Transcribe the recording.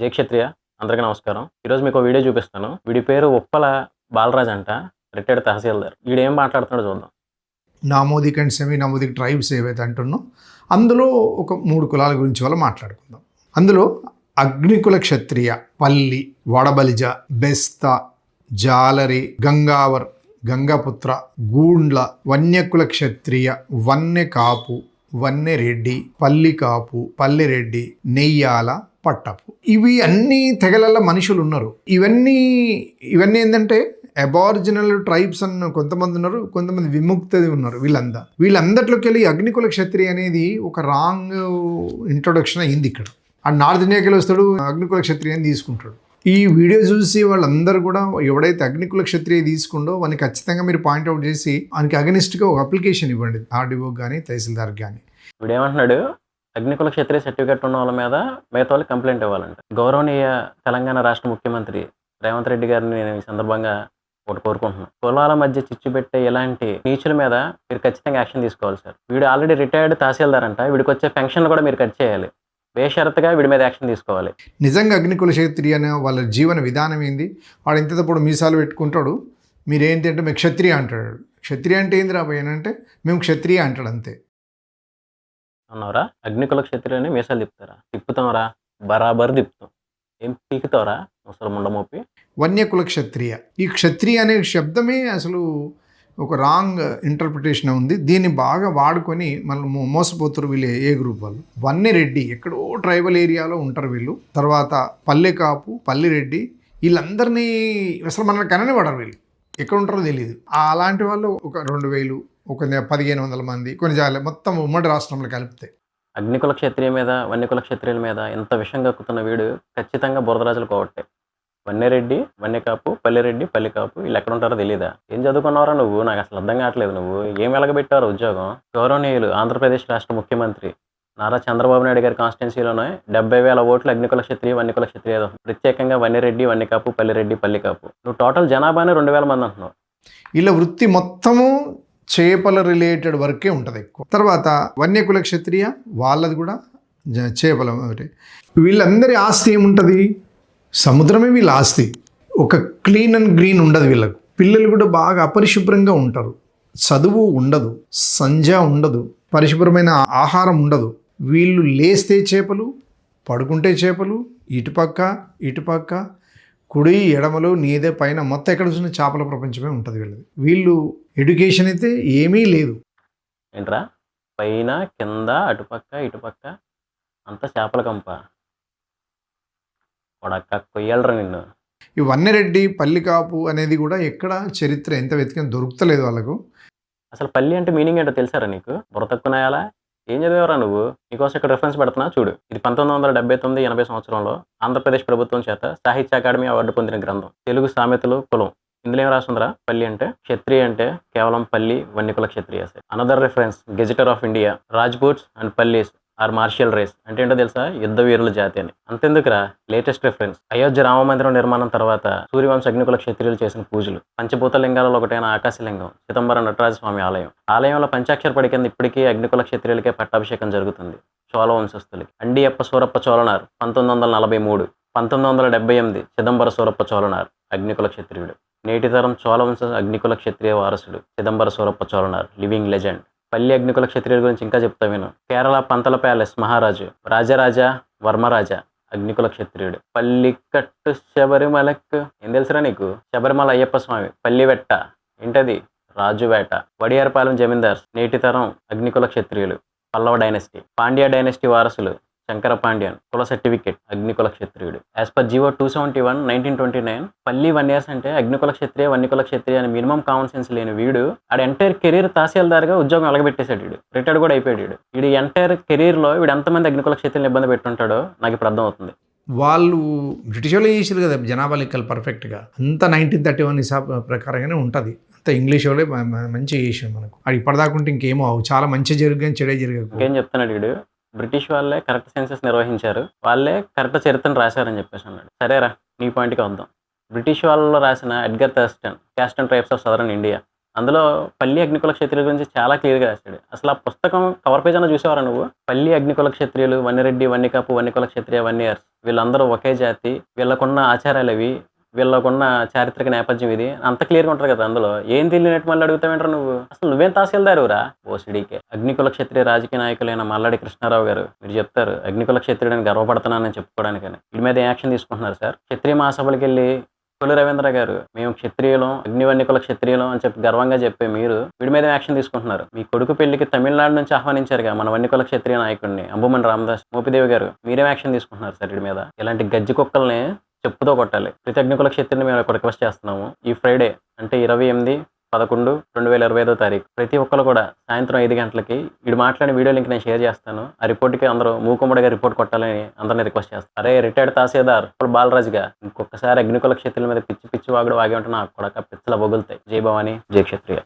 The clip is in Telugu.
జయక్షత్రియ అందరికీ నమస్కారం. ఈరోజు మీకు వీడియో చూపిస్తాను వీడి పేరు ఉప్పల బాలరాజ్ అంట రిటైర్డ్ తహసీల్దార్. వీడు ఏం చూద్దాం. Nomadic and semi nomadic tribes ఏవైతే అంటున్నాం అందులో ఒక మూడు కులాల గురించి వల్ల మాట్లాడుకుందాం. అందులో అగ్నికుల క్షత్రియ పల్లి వడబలిజ బెస్త జాలరి గంగావర్ గంగాపుత్ర గూండ్ల వన్యకుల క్షత్రియ వన్నె కాపు వన్నె రెడ్డి పల్లి నెయ్యాల పట్టపు ఇవి అన్ని తెగలల్లో మనుషులు ఉన్నారు. ఇవన్నీ ఇవన్నీ ఏంటంటే అబారిజినల్ ట్రైబ్స్ అన్న కొంతమంది ఉన్నారు కొంతమంది విముక్తది ఉన్నారు వీళ్ళందా. వీళ్ళందరిలోకి వెళ్ళి అగ్నికుల క్షత్రియ అనేది ఒక రాంగ్ ఇంట్రొడక్షన్ అయింది ఇక్కడ. ఆ నార్త్ ఇండియాకి వస్తాడు అగ్నికుల క్షత్రియ అని తీసుకుంటాడు. ఈ వీడియో చూసి వాళ్ళందరూ కూడా ఎవడైతే అగ్నికుల క్షత్రియ తీసుకుండో వానికి ఖచ్చితంగా మీరు పాయింట్అవుట్ చేసి వానికి అగనిస్ట్గా ఒక అప్లికేషన్ ఇవ్వండి. ఆర్డీఓ కానీ తహసీల్దార్ కానీ ఇప్పుడు ఏమంటున్నాడు అగ్నికుల క్షత్రియ సర్టిఫికేట్ ఉన్న వాళ్ళ మీద మిగతా వాళ్ళు కంప్లైంట్ ఇవ్వాలంట. గౌరవనీయ తెలంగాణ రాష్ట్ర ముఖ్యమంత్రి రేవంత్ రెడ్డి గారిని నేను ఈ సందర్భంగా ఒకటి కోరుకుంటున్నాను. కులాల మధ్య చిచ్చు పెట్టే ఇలాంటి నీచుల మీద మీరు ఖచ్చితంగా యాక్షన్ తీసుకోవాలి సార్. వీడు ఆల్రెడీ రిటైర్డ్ తహసీల్దార్ అంట వీడికి వచ్చే పెన్షన్ కూడా మీరు కట్ చేయాలి. బేషరత్గా వీడి మీద యాక్షన్ తీసుకోవాలి. నిజంగా అగ్నికుల క్షత్రియ అనే వాళ్ళ జీవన విధానం ఏంది? వాడు ఇంత తప్పుడు మీసాలు పెట్టుకుంటాడు. మీరేంటి అంటే మేము క్షత్రియ అంటాడు. క్షత్రియ అంటే ఏంది రాబోయేనంటే మేము క్షత్రియ అంటాడు అంతే. అన్నవరా? అగ్నికుల క్షత్రియుని మీసాలు తిప్పుతారా? తిప్పుతాంరా. బరాబర్ తిప్పుతాం. ఏం పీకుతావరా? ముసలి ముండమోపి వన్యకుల క్షత్రియ ఈ క్షత్రియ అనే శబ్దమే అసలు ఒక రాంగ్ ఇంటర్ప్రిటేషన్ ఉంది. దీన్ని బాగా వాడుకొని మనం మోసపోతారు వీళ్ళు ఏ గ్రూప్ వాళ్ళు? వన్నెరెడ్డి. ఎక్కడో ట్రైబల్ ఏరియాలో ఉంటారు వీళ్ళు. తర్వాత పల్లెకాపు పల్లిరెడ్డి. వీళ్ళందరినీ అసలు మనల్ని కననే పడరు వీళ్ళు. ఎక్కడ ఉంటారో తెలియదు అలాంటి వాళ్ళు ఒక రెండు వేలు ఒక పదిహేను వందల మంది కొన్ని జాలి మొత్తం ఉమ్మడి రాష్ట్రంలో కలిపితే అగ్నికుల క్షత్రియ మీద వన్యకుల క్షత్రియుల మీద ఎంత విషం కక్కుతున్న వీడు ఖచ్చితంగా బురదరాజులు కోవట్టే. వన్యరెడ్డి వన్యకాపు పల్లిరెడ్డి పల్లికాపు వీళ్ళు ఎక్కడ ఉంటారో తెలియదా ఏం చదువుకున్నారా నువ్వు? నాకు అసలు అర్థం కావట్లేదు నువ్వు. ఏం వెలగబెట్టారు ఉద్యోగం? గౌరవనీయులు ఆంధ్రప్రదేశ్ రాష్ట్ర ముఖ్యమంత్రి నారా చంద్రబాబు నాయుడు గారి కాన్స్టిట్యున్సీలోనే డెబ్బై వేల ఓట్లు అగ్నికుల క్షత్రియ వన్యకుల క్షత్రియ ప్రత్యేకంగా వన్యరెడ్డి వన్యకాపు పల్లిరెడ్డి పల్లికాపు. నువ్వు టోటల్ జనాభానే రెండు వేల మంది అంటున్నావు. వీళ్ళ వృత్తి మొత్తము చేపల రిలేటెడ్ వర్కే ఉంటుంది ఎక్కువ. తర్వాత వన్యకుల క్షత్రియ వాళ్ళది కూడా చేపల ఒకటి. వీళ్ళందరి ఆస్తి ఏముంటుంది? సముద్రమే వీళ్ళ ఆస్తి. ఒక క్లీన్ అండ్ గ్రీన్ ఉండదు వీళ్ళకు. పిల్లలు కూడా బాగా అపరిశుభ్రంగా ఉంటారు. చదువు ఉండదు సంధ్య ఉండదు పరిశుభ్రమైన ఆహారం ఉండదు. వీళ్ళు లేస్తే చేపలు పడుకుంటే చేపలు ఇటుపక్క ఇటుపక్క కుడి ఎడమలు నీదే పైన మొత్తం ఎక్కడ చూసిన చేపల ప్రపంచమే ఉంటుంది వీళ్ళది. వీళ్ళు ఎడ్యుకేషన్ అయితే ఏమీ లేదు. ఏంట్రా? పైన కింద అటుపక్క ఇటుపక్క అంతా చేపల కంప. కొడక్క కొయ్యాలరా నిన్ను. ఈ వన్నెరెడ్డి పల్లికాపు అనేది కూడా ఎక్కడ చరిత్ర ఎంత వెతికినా దొరుకుతలేదు వాళ్ళకు. అసలు పల్లి అంటే మీనింగ్ ఏంటో తెలుసారా నీకు? బుర్ర తక్కువ ఏం చదివేవరా నువ్వు? నీకోసం ఇక్కడ రిఫరెన్స్ పెడుతున్నా చూడు. ఇది పంతొమ్మిది వందల డెబ్బై తొమ్మిది ఎనభై సంవత్సరంలో ఆంధ్రప్రదేశ్ ప్రభుత్వం చేత సాహిత్య అకాడమీ అవార్డు పొందిన గ్రంథం. తెలుగు సామెతలు కులం. ఇందులో ఏం రాస్తుందిరా? పల్లి అంటే క్షత్రియ అంటే కేవలం Palli Vannikula Kshatriya another reference gazetteer of India Rajputs and Pallis are martial race అంటే ఏంటో తెలుసా? యుద్ధ వీరుల జాతి అని. అంతెందుకురా? Latest reference. అయోధ్య రామ మందిరం నిర్మాణం తర్వాత సూర్యవంశ అగ్నికుల క్షత్రియులు చేసిన పూజలు. పంచభూత లింగాలలో ఒకటైన ఆకాశలింగం చిదంబరం నటరాజ స్వామి ఆలయం. ఆలయంలో పంచాక్షర పడి కింద ఇప్పటికీ అగ్నికుల క్షత్రియులకే పట్టాభిషేకం జరుగుతుంది. చోళ వంశస్థులకి. అండియప్ప సూరప్ప చోళనారు పంతొమ్మిది వందల నలభై మూడు పంతొమ్మిది వందల డెబ్బై ఎనిమిది చిదంబర సూరప్ప చోళనార్ అగ్నికుల క్షత్రియుడు. నేటి తరం చోళ వంశ అగ్నికుల క్షత్రియ వారసుడు చిదంబర సూరప్ప చోళనార్ లివింగ్ లెజెండ్. పల్లి అగ్నికుల క్షత్రియుల గురించి ఇంకా చెప్తా విను. కేరళ పంతల ప్యాలెస్ మహారాజు రాజరాజ వర్మరాజ అగ్నికుల క్షత్రియుడు. పల్లికట్టు శబరిమలకు ఏం తెలుసురా నీకు? శబరిమల అయ్యప్ప స్వామి పల్లివెట్ట ఏంటది? రాజువేట వడియారపాలెం జమీందార్స్ నేటి తరం అగ్నికుల క్షత్రియులు పల్లవ డైనస్టీ. పాండ్య డైనస్టీ వారసులు శంకర పాండ్యన్ కుల సర్టిఫికేట్ అగ్నికుల క్షత్రియుడు as per GO two seventy one nineteen twenty nine Palli one years అంటే అగ్నికుల క్షత్రియ వన్నికుల క్షత్రియ అని మినిమం కామన్ సెన్స్ లేని వీడు ఆడ ఎంటైర్ కెరీర్ తహసీల్దార్గా ఉద్యోగం అలగబెట్టేశాడు వీడు. రిటైర్డ్ కూడా అయిపోయాడు వీడు. వీడు ఎంటైర్ కెరీర్లో వీడు ఎంతమంది అగ్నికుల క్షత్రియులను ఇబ్బంది పెట్టుంటాడో నాకు ఇప్పుడు అర్థమవుతుంది. వాళ్ళు బ్రిటిష్ వాళ్ళు చేసారు కదా జనాభా లెక్కలు పర్ఫెక్ట్గా అంతా నైన్టీన్ థర్టీ వన్ హిసాబ్ ప్రకారంగానే ఉంటుంది. అంతా ఇంగ్లీష్ వాళ్ళే మ- మ- మంచిగా చేసాం మనకు. అది ఇప్పటిదాకుంటే ఇంకేమో చాలా మంచి జరిగాని చెడే జరగకు ఇంకేం చెప్తున్నాడు వీడు? బ్రిటిష్ వాళ్ళే కరెక్ట్ సెన్సెస్ నిర్వహించారు. వాళ్ళే కరెక్ట్ చరిత్రను రాశారని చెప్పేసి అన్నాడు. సరేరా నీ పాయింట్కి వద్దాం. బ్రిటిష్ వాళ్ళలో రాసిన Edgar Thurston caste and tribes of southern India అందులో పల్లి అగ్నికుల క్షత్రియుల గురించి చాలా క్లియర్గా రాశాడు. అసలు ఆ పుస్తకం కవర్ పేజ్ అన్న చూసేవారా నువ్వు? పల్లి అగ్నికుల క్షత్రియులు వన్నిరెడ్డి వన్నికాపు వన్నికుల క్షత్రియ వన్నియర్స్ వీళ్ళందరూ ఒకే జాతి వీళ్ళకున్న ఆచారాలు అవి వీళ్ళకున్న చారిత్రక నేపథ్యం ఇది. అంత క్లియర్గా ఉంటారు కదా అందులో. ఏం తెలియనట్టు మళ్ళీ అడుగుతావేంటారు నువ్వు? అసలు నువ్వేం తహసీల్దారురా ఓసిడీకే అగ్నికుల క్షత్రియ రాజకీయ నాయకులైన మల్లాడి కృష్ణారావు గారు మీరు చెప్తారు అగ్నికుల క్షత్రియుడని గర్వపడుతున్నానని చెప్పుకోవడానికని వీడి మీద యాక్షన్ తీసుకుంటున్నారు సార్? క్షత్రియ మహాసభలకు వెళ్ళి కొల్లు రవీంద్ర గారు మేము క్షత్రియులం అగ్నివన్నికుల క్షత్రియులం అని చెప్పి గర్వంగా చెప్పే మీరు వీడి మీద యాక్షన్ తీసుకుంటున్నారు? మీ కొడుకు పెళ్ళికి తమిళనాడు నుంచి ఆహ్వానించారుగా మన వన్నికుల క్షత్రియ నాయకుడిని అంబుమన్ రామదాస్ మోపిదేవి గారు. మీరేం యాక్షన్ తీసుకుంటున్నారు సార్ వీడి మీద? ఇలాంటి గజ్జి కుక్కల్ని చెప్పుతో కొట్టాలి. ప్రతి అగ్నికుల మేము ఒక రిక్వెస్ట్ చేస్తున్నాము. ఈ ఫ్రైడే అంటే ఇరవై ఎనిమిది పదకొండు రెండు వేల ఇరవై ఐదో తారీఖు. ప్రతి ఒక్కరు కూడా సాయంత్రం ఐదు గంటలకి ఇటు మాట్లాడిన వీడియో లింక్ నేను షేర్ చేస్తాను. ఆ రిపోర్ట్కి అందరూ మూకుమ్మడిగా రిపోర్ట్ కొట్టాలని అందరిని రిక్వెస్ట్ చేస్తాను. అరే రిటైర్డ్ తహసీల్దార్ ఇప్పుడు బాలరాజుగా ఇంకొకసారి అగ్నికుల క్షేత్రుల మీద పిచ్చి పిచ్చి వాగుడు వాగి ఉంటే నాకు కూడా పిచ్చల బొగులుతాయి. జై భవాని జై క్షత్రియ.